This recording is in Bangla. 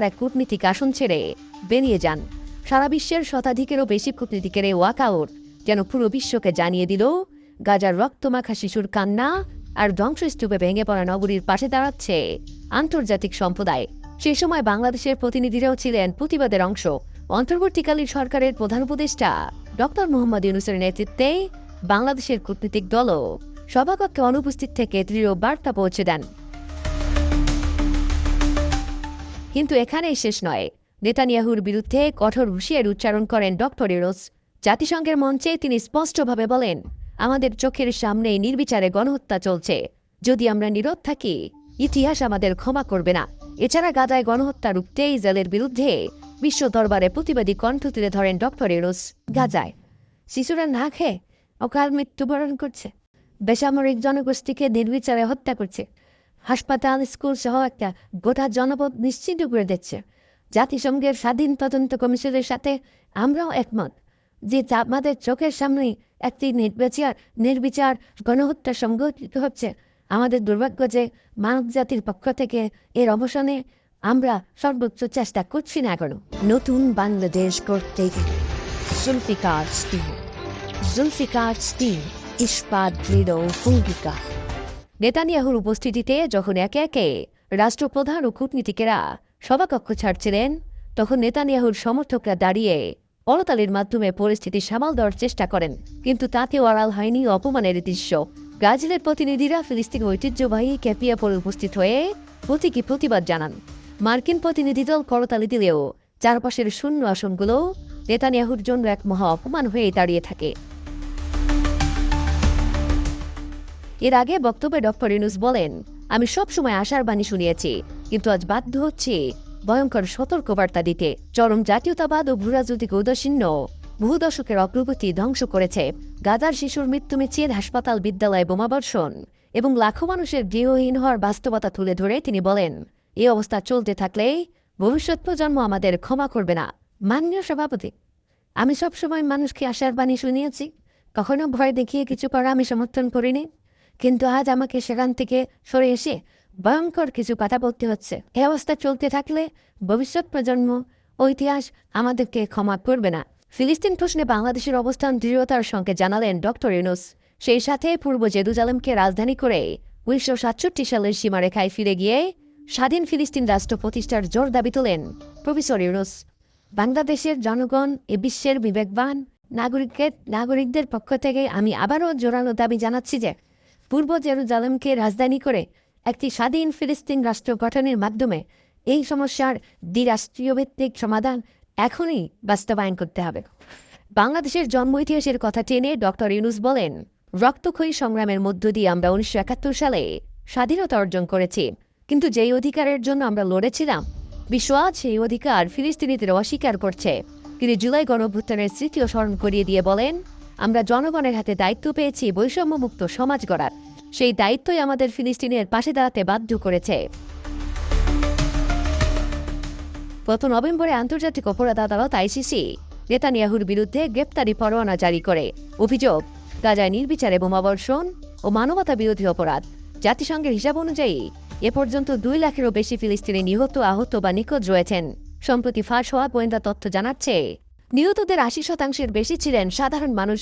এক কূটনীতিক আসন ছেড়ে বেরিয়ে যান। সারা বিশ্বের শতাধিকেরও বেশি কূটনীতিকের এই ওয়াকআউট যেন পুরো বিশ্বকে জানিয়ে দিল, গাজার রক্তমাখা শিশুর কান্না আর ধ্বংসস্তূপে ভেঙে পড়া নগরীর পাশে দাঁড়াচ্ছে আন্তর্জাতিক সম্প্রদায়। সে সময় বাংলাদেশের প্রতিনিধিরাও ছিলেন প্রতিবাদের অংশ। অন্তর্বর্তীকালীন সরকারের প্রধান উপদেষ্টা ডক্টর মোহাম্মদ ইউনুসের নেতৃত্বে বাংলাদেশের কূটনীতিক দলও সভাকক্ষে অনুপস্থিত থেকে দৃঢ় বার্তা পৌঁছে দেন। কিন্তু এখানেই শেষ নয়। নেতানিয়াহুর বিরুদ্ধে কঠোর হুঁশিয়ার উচ্চারণ করেন ডক্টর ইউনুস। জাতিসংঘের মঞ্চে তিনি স্পষ্টভাবে বলেন, আমাদের চোখের সামনেই নির্বিচারে গণহত্যা চলছে। যদি আমরা নীরব থাকি, ইতিহাস আমাদের ক্ষমা করবে না। এছাড়া গাজায় গণহত্যা রুখতে ইসরায়েলের বিরুদ্ধে বিশ্ব দরবারে প্রতিবাদী কণ্ঠ তুলে ধরেন ডক্টর এরোস গাজায়। শিশুরা না খেয়ে অকাল মৃত্যুবরণ করছে। বেসামরিক জনগোষ্ঠীকে নির্বিচারে হত্যা করছে। হাসপাতাল, স্কুল সহ একটা গোটা জনপদ নিশ্চিন্ত করে দিচ্ছে। জাতিসংঘের স্বাধীন তদন্ত কমিশনের সাথে আমরাও একমত যে আমাদের চোখের সামনে একটি নির্বিচার নির্বিচার গণহত্যা সংঘটিত হচ্ছে। আমাদের দুর্ভাগ্য যে মানব জাতির পক্ষ থেকে এর অবসানে আমরা সর্বোচ্চ চেষ্টা করছি না এখনও। নতুন বাংলাদেশ করতে জুলফিকার স্টিল জুলফিকার স্টিল ইস্পাত, দৃঢ় ভূমিকা নেতানিয়াহুর উপস্থিতিতে যখন একে একে রাষ্ট্রপ্রধান ও কূটনীতিকেরা সভাকক্ষ ছাড়ছিলেন, তখন নেতানিয়াহুর সমর্থকরা দাঁড়িয়ে করতালির মাধ্যমে পরিস্থিতি সামাল দেওয়ার চেষ্টা করেন। কিন্তু তাতেও আড়াল হয়নি অপমানের দৃশ্য। ব্রাজিলের প্রতিনিধিরা ফিলিস্তিন ঐতিহ্যবাহী ক্যাপিয়াপোলে উপস্থিত হয়ে প্রতীকী প্রতিবাদ জানান। মার্কিন প্রতিনিধি দল করতালি দিলেও চারপাশের শূন্য আসনগুলো নেতানিয়াহুর জন্য এক মহা অপমান হয়ে দাঁড়িয়ে থাকে। এর আগে বক্তব্যে ডক্টর ইনুস বলেন, আমি সবসময় আশার বাণী শুনিয়েছি, কিন্তু আজ বাধ্য হচ্ছি ভয়ঙ্কর সতর্কবার্তা দিতে। চরম জাতীয়তাবাদ ও ভূরাজনৈতিক ঔদাসীন্য বহু দশকের অগ্রগতি ধ্বংস করেছে। গাজার শিশুর মৃত্যু মিছিল, হাসপাতাল, বিদ্যালয় বোমাবর্ষণ এবং লাখো মানুষের গৃহহীন হওয়ার বাস্তবতা তুলে ধরে তিনি বলেন এই অবস্থা চলতে থাকলে ভবিষ্যৎ প্রজন্ম আমাদের ক্ষমা করবে না। মাননীয় সভাপতি, আমি সবসময় মানুষকে আশার বাণী শুনিয়েছি। কখনো ভয় দেখিয়ে কিছু করা আমি সমর্থন করিনি। কিন্তু আজ আমাকে সেখান থেকে সরে এসে ভয়ঙ্কর কিছু কথা বলতে হচ্ছে। এ অবস্থা চলতে থাকলে ভবিষ্যৎ প্রজন্ম ও ইতিহাস আমাদেরকে ক্ষমা করবে না। ফিলিস্তিন প্রশ্নে বাংলাদেশের অবস্থান দৃঢ়তার সঙ্গে জানালেন ডক্টর ইউনুস। সেই সাথে পূর্ব জেরুজালেমকে রাজধানী করে উনিশশো সাতষট্টি সালের সীমারেখায় ফিরে গিয়ে স্বাধীন ফিলিস্তিন রাষ্ট্র প্রতিষ্ঠার জোর দাবি তোলেন প্রফেসর ইউনুস। বাংলাদেশের জনগণ এ বিশ্বের বিবেকবান নাগরিকের নাগরিকদের পক্ষ থেকে আমি আবারও জোরালো দাবি জানাচ্ছি যে পূর্ব জেরুজালেমকে রাজধানী করে একটি স্বাধীন ফিলিস্তিন রাষ্ট্র গঠনের মাধ্যমে এই সমস্যার দ্বিরাষ্ট্রীয় ভিত্তিক সমাধান এখনই বাস্তবায়ন করতে হবে। বাংলাদেশের জন্ম ইতিহাসের কথা টেনে ডক্টর ইউনুস বলেন, রক্তক্ষয়ী সংগ্রামের মধ্য দিয়ে আমরা উনিশশো একাত্তর সালে স্বাধীনতা অর্জন করেছি, কিন্তু যেই অধিকারের জন্য আমরা লড়েছিলাম, বিশ্ব আজ সেই অধিকার ফিলিস্তিনিদের অস্বীকার করছে। তিনি জুলাই গণভ্যুত্থানের স্মৃতিও স্মরণ করিয়ে দিয়ে বলেন, আমরা জনগণের হাতে দায়িত্ব পেয়েছি বৈষম্যমুক্ত সমাজ গড়ার। সেই দায়িত্বই আমাদের ফিলিস্তিনের পাশে দাঁড়াতে বাধ্য করেছে। গত নভেম্বরে আন্তর্জাতিক অপরাধ আদালত আইসিসি নেতানিয়াহুর বিরুদ্ধে গ্রেপ্তারি পরোয়ানা জারি করে। অভিযোগ, গাজায় নির্বিচারে বোমাবর্ষণ ও মানবতা বিরোধী অপরাধ। জাতিসংঘের হিসাব অনুযায়ী, এ পর্যন্ত দুই লাখেরও বেশি ফিলিস্তিনি নিহত, আহত বা নিখোঁজ রয়েছেন। সম্প্রতি ফাঁস হওয়া গোয়েন্দা তথ্য জানাচ্ছে, নিহতদের আশি শতাংশের বেশি ছিলেন সাধারণ মানুষ।